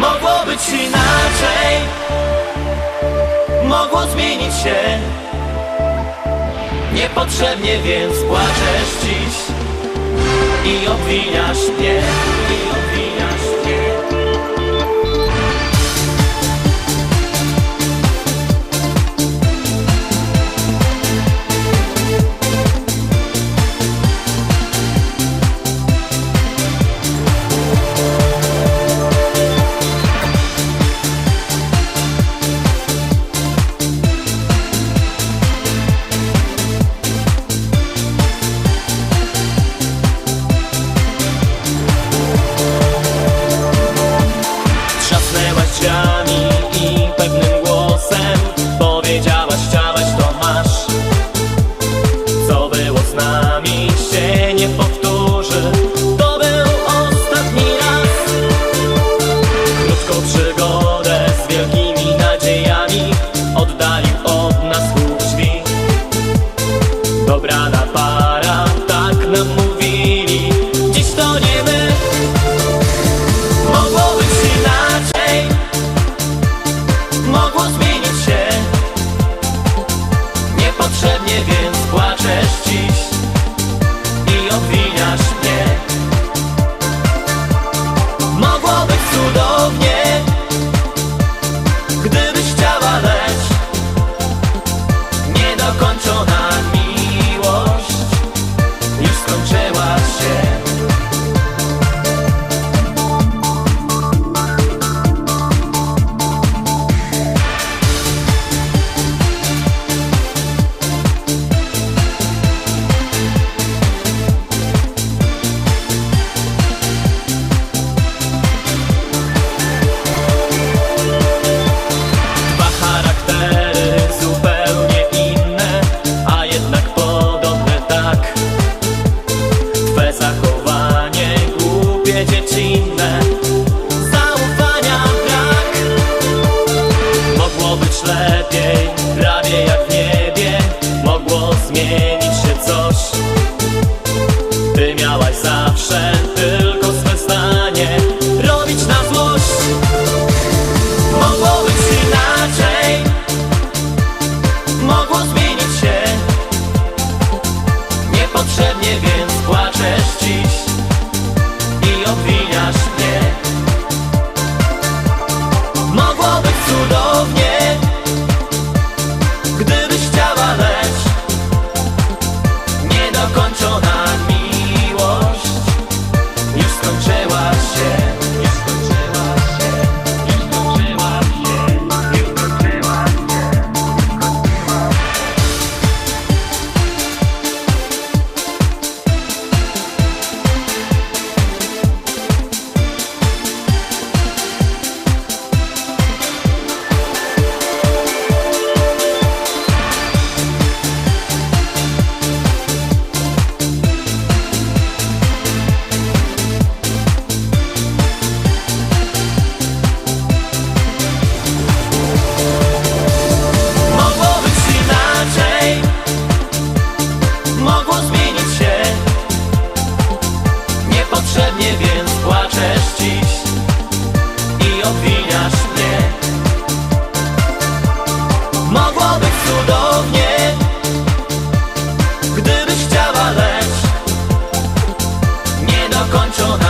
Mogło być inaczej. Mogło zmienić się. Niepotrzebnie więc płaczesz dziś I obwiniasz mnie. Miami. dziecinne Zaufania brak. Mogło być lepiej, prawie jak w niebie. Mogło zmienić się coś Ty miałaś zawsze cudownie. Gdybyś chciała, lecz Niedokończona.